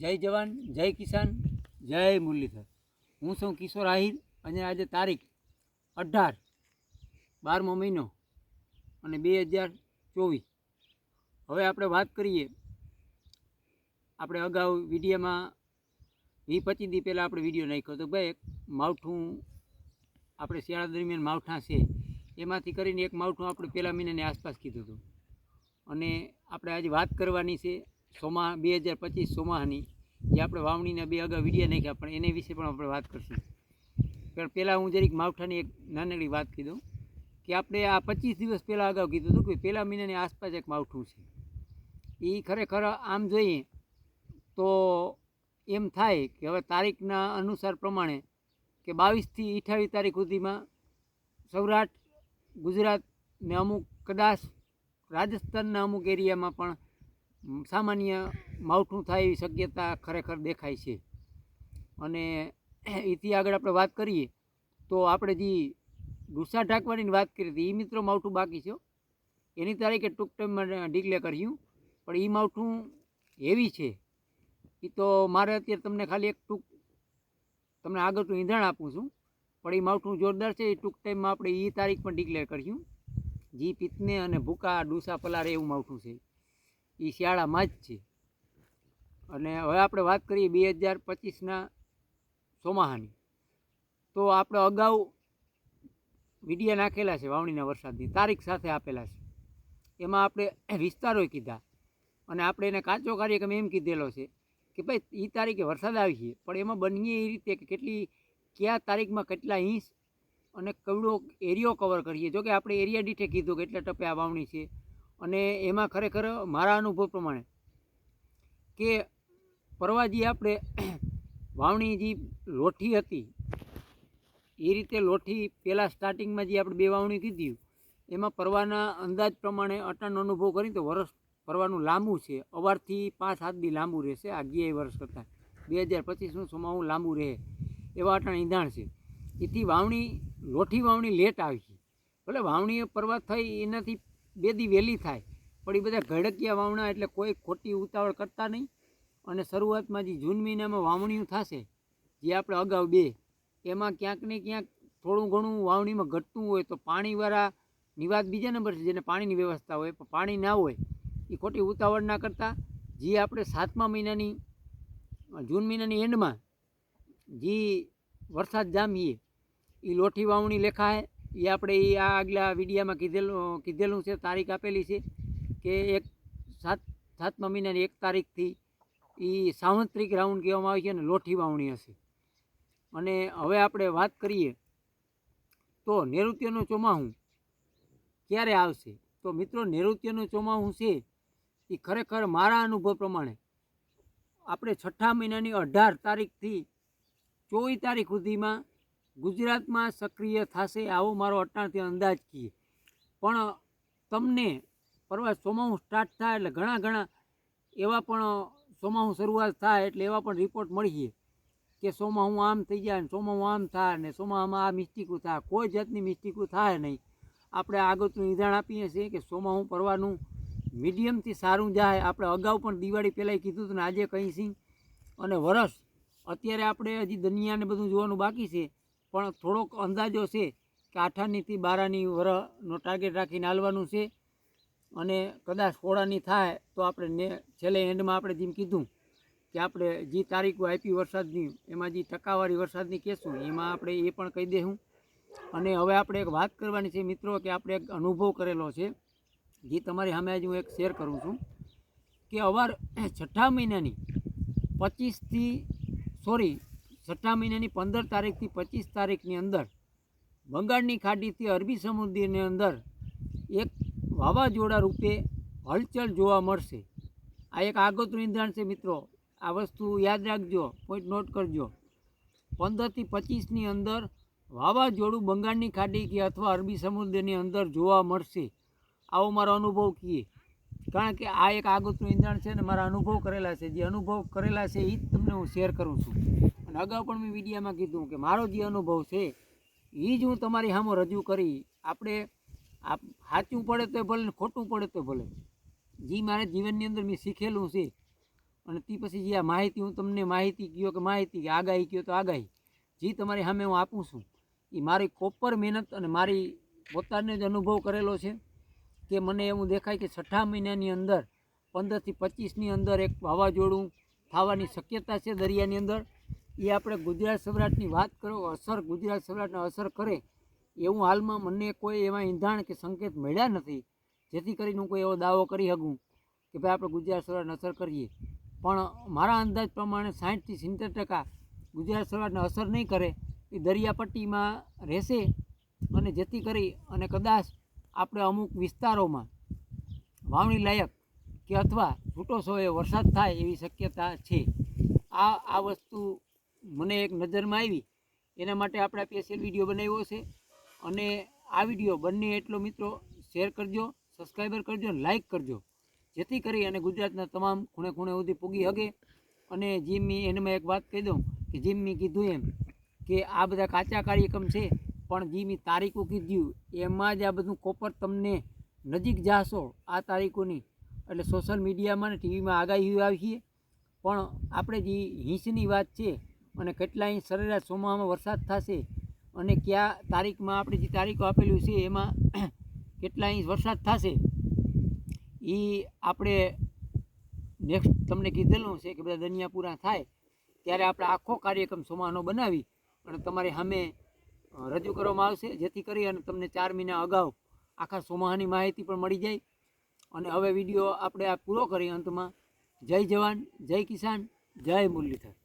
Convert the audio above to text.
જય જવાન, જય કિસાન, જય મુરલીધર. હું છું કિશોર આહિર અને આજે તારીખ અઢાર બારમો મહિનો અને બે હજાર ચોવીસ. હવે આપણે વાત કરીએ, આપણે અગાઉ વિડીયોમાં વી પચીસ દી પહેલાં આપણે વીડિયો નાખ્યો તો ભાઈ માવઠું આપણે શિયાળા દરમિયાન માવઠા છે, એમાંથી કરીને એક માવઠું આપણે પહેલા મહિનાની આસપાસ કીધું હતું. અને આપણે આજે વાત કરવાની છે સોમા બે હજાર પચીસ સોમાહની, જે આપણે વાવણીના બે અગાઉ વિડીયા નાખ્યા, પણ એને વિશે પણ આપણે વાત કરશું. પણ પહેલાં હું જરીક માવઠાની એક નાનકડી વાત કીધું કે આપણે આ પચીસ દિવસ પહેલાં અગાઉ કીધું હતું કે પહેલા મહિનાની આસપાસ એક માવઠું છે. એ ખરેખર આમ જોઈએ તો એમ થાય કે હવે તારીખના અનુસાર પ્રમાણે કે બાવીસથી અઠ્ઠાવીસ તારીખ સુધીમાં સૌરાષ્ટ્ર, ગુજરાત ને અમુક કદાચ રાજસ્થાનના અમુક એરિયામાં પણ સામાન્ય માવઠું થાય એવી શક્યતા ખરેખર દેખાય છે. અને એથી આગળ આપણે વાત કરીએ, તો આપણે જે ડુસા ઢાંકવાની વાત કરી હતી એ મિત્રો માવઠું બાકી છે એની તારીખે ટૂંક ટાઈમમાં ડિક્લેર કર્યું પણ એ માવઠું હેવી છે. એ તો મારે અત્યારે તમને ખાલી એક ટૂંક, તમને આગળનું ઈંધણ આપું છું. પણ એ માવઠું જોરદાર છે એ ટૂંક ટાઈમમાં આપણે એ તારીખ પણ ડિક્લેર કર્યું જી પિત્તને અને ભૂકા ડુસા પલારે એવું માવઠું છે. એ શિયાળામાં જ છે. અને હવે આપણે વાત કરીએ બે હજાર પચીસના ચોમાહાની. તો આપણે અગાઉ વિડીયા નાખેલા છે વાવણીના વરસાદની, તારીખ સાથે આપેલા છે. એમાં આપણે વિસ્તારો કીધા. અને આપણે એને કાચો કાર્યક્રમ એમ કીધેલો છે કે ભાઈ એ તારીખે વરસાદ આવી છે, પણ એમાં બનીએ એ રીતે કે કેટલી, કયા તારીખમાં કેટલા ઇંચ અને કવડો એરિયો કવર કરીએ. જો કે આપણે એરિયા દીઠે કીધું કે એટલા ટપે આ વાવણી છે. અને એમાં ખરેખર મારા અનુભવ પ્રમાણે કે પરવા જે આપણે વાવણી જે લોઠી હતી, એ રીતે લોઠી પહેલાં સ્ટાર્ટિંગમાં જે આપણે બે વાવણી કીધી, એમાં પરવાના અંદાજ પ્રમાણે અટાણનો અનુભવ કરીને તો વરસ પરવાનું લાંબુ છે. અવારથી પાંચ સાત બી લાંબુ રહેશે આ અગિયાર વર્ષ કરતાં. બે હજાર પચીસનું સોમાવું લાંબુ રહે એવા અટાણ ઈંધાણ છે. એથી વાવણી, લોઠી વાવણી લેટ આવી છે. ભલે વાવણી પરવા થઈ એનાથી બે દી વહેલી થાય. પણ એ બધા ઘડકિયા વાવણા એટલે કોઈ ખોટી ઉતાવળ કરતા નહીં. અને શરૂઆતમાં જે જૂન મહિનામાં વાવણીઓ થશે, જે આપણે અગાઉ બે, એમાં ક્યાંક ને ક્યાંક થોડું ઘણું વાવણીમાં ઘટતું હોય તો પાણીવાળા નિવાદ બીજા નંબર છે, જેને પાણીની વ્યવસ્થા હોય, પણ પાણી ના હોય એ ખોટી ઉતાવળ ના કરતાં. જે આપણે સાતમા મહિનાની, જૂન મહિનાની એન્ડમાં જે વરસાદ જામીએ એ લોઠી વાવણી લેખાય એ આપણે એ આ આગલા વિડીયામાં કીધેલું કીધેલું છે, તારીખ આપેલી છે કે એક સાત, સાતમા મહિનાની એક તારીખથી એ સાવંત્રિક રાઉન્ડ કહેવામાં આવે છે અને લોઠી વાવણી હશે. અને હવે આપણે વાત કરીએ તો નૈઋત્યનું ચોમાહું ક્યારે આવશે? તો મિત્રો, નૈઋત્યનું ચોમાહું છે એ ખરેખર મારા અનુભવ પ્રમાણે આપણે છઠ્ઠા મહિનાની અઢાર તારીખથી ચોવીસ તારીખ સુધીમાં ગુજરાતમાં સક્રિય થશે, આવો મારો અટાણથી અંદાજ કહીએ પણ તમને પરવા ચોમાહું સ્ટાર્ટ થાય એટલે ઘણા ઘણા એવા પણ ચોમાહું શરૂઆત થાય એટલે એવા પણ રિપોર્ટ મળીએ કે ચોમાહું આમ થઈ જાય ને ચોમાહું આમ થાય ને ચોમાહામાં આ મિસ્ટીકું થાય. કોઈ જાતની મિસ્ટીકું થાય નહીં. આપણે આગળનું નિદાન આપીએ છીએ કે ચોમાહું પરવાનું મીડિયમથી સારું જાય. આપણે અગાઉ પણ દિવાળી પહેલાં કીધું હતું ને આજે કહીશી અને વરસ, અત્યારે આપણે હજી દુનિયાને બધું જોવાનું બાકી છે. પણ થોડોક અંદાજો છે કે આઠાનીથી બારાની વરનો ટાર્ગેટ રાખીને હાલવાનું છે. અને કદાચ સોળાની થાય તો આપણે ને છેલ્લે એન્ડમાં આપણે જેમ કીધું કે આપણે જે તારીખો આપી વરસાદની, એમાં જે ટકાવારી વરસાદની કહેશું, એમાં આપણે એ પણ કહી દઈશું અને હવે આપણે એક વાત કરવાની છે મિત્રો કે આપણે એક અનુભવ કરેલો છે, જે તમારી સામે આજે હું એક શેર કરું છું કે અવાર છઠ્ઠા મહિનાની પચીસથી સોરી છઠ્ઠા મહિનાની પંદર તારીખથી પચીસ તારીખની અંદર બંગાળની ખાડીથી અરબી સમુદ્રની અંદર એક વાવાઝોડા રૂપે હલચલ જોવા મળશે. આ એક આગોતરું ઇંધણ છે મિત્રો. આ વસ્તુ યાદ રાખજો પોઈન્ટ નોટ કરજો. પંદરથી પચીસની અંદર વાવાઝોડું બંગાળની ખાડી કે અથવા અરબી સમુદ્રની અંદર જોવા મળશે. આવો મારો અનુભવ કહીએ. કારણ કે આ એક આગોતરું ઇંધણ છે ને મારા અનુભવ કરેલા છે. જે અનુભવ કરેલા છે એ જ તમને હું શેર કરું છું. અને અગાઉ પણ મેં મીડિયામાં કીધું કે મારો જે અનુભવ છે એ જ હું તમારી સામે રજૂ કરી. આપણે સાચું પડે તો ભલે ને ખોટું પડે તો ભલે. જે મારે જીવનની અંદર મેં શીખેલું છે. અને તે પછી જે આ માહિતી હું તમને માહિતી કહ્યો કે માહિતી કે આગાહી કહ્યો તો આગાહી. જે તમારી સામે હું આપું છું. એ મારી કોપર મહેનત અને મારી પોતાને જ અનુભવ કરેલો છે કે મને એવું દેખાય કે છઠ્ઠા મહિનાની અંદર, પંદરથી પચીસની અંદર એક વાવાઝોડું થવાની શક્યતા છે દરિયાની અંદર. એ આપણે ગુજરાત સમ્રાટની વાત કરો, અસર ગુજરાત સમ્રાટને અસર કરે, એવું હાલમાં મને કોઈ એવા ઈંધાણ કે સંકેત મળ્યા નથી, જેથી કરીને હું કોઈ એવો દાવો કરી શકું કે ભાઈ આપણે ગુજરાત સમ્રાટને અસર કરીએ. પણ મારા અંદાજ પ્રમાણે સાઠથી સિત્તેર ટકા ગુજરાત સમ્રાટને અસર નહીં કરે, એ દરિયાપટ્ટીમાં રહેશે અને જેથી કરી અને કદાચ આપણે અમુક વિસ્તારોમાં વાવણી લાયક કે અથવા છૂટો સોયે વરસાદ થાય એવી શક્યતા છે. આ આ વસ્તુ મને એક નજરમાં આવી. એના માટે આપણે સ્પેશિયલ વીડિયો બનાવ્યો છે. અને આ વીડિયો બંને એટલો મિત્રો શેર કરજો સબસ્ક્રાઈબર કરજો અને લાઈક કરજો. જેથી કરી અને ગુજરાતના તમામ ખૂણે ખૂણે સુધી પૂગી શકે અને જીમની એનામાં એક વાત કહી દઉં કે જીમની કીધું એમ કે આ બધા કાચા કાર્યક્રમ છે, પણ જીમી તારીખો કીધું એમાં જ આ બધું કોપર તમને નજીક જાશો આ તારીખોની. એટલે સોશિયલ મીડિયામાં ને ટીવીમાં આગાહી આવશે પણ આપણે જે હિંસની વાત છે અને કેટલા ઇંચ સરેરાશ ચોમાસામાં વરસાદ થશે. અને કયા તારીખમાં આપણે જે તારીખો આપેલી છે એમાં કેટલા ઇંચ વરસાદ થશે. એ આપણે નેક્સ્ટ તમને કીધેલું છે કે બધા દનિયા પૂરા થાય, ત્યારે આપણે આખો કાર્યક્રમ સોમાનો બનાવી અને તમારી સામે રજૂ કરવામાં આવશે, જેથી કરી અને તમને ચાર મહિના અગાઉ આખા સોમાહાની માહિતી પણ મળી જાય. અને હવે વીડિયો આપણે આ પૂરો કરી અંતમાં. જય જવાન, જય કિસાન, જય મુરલીધર.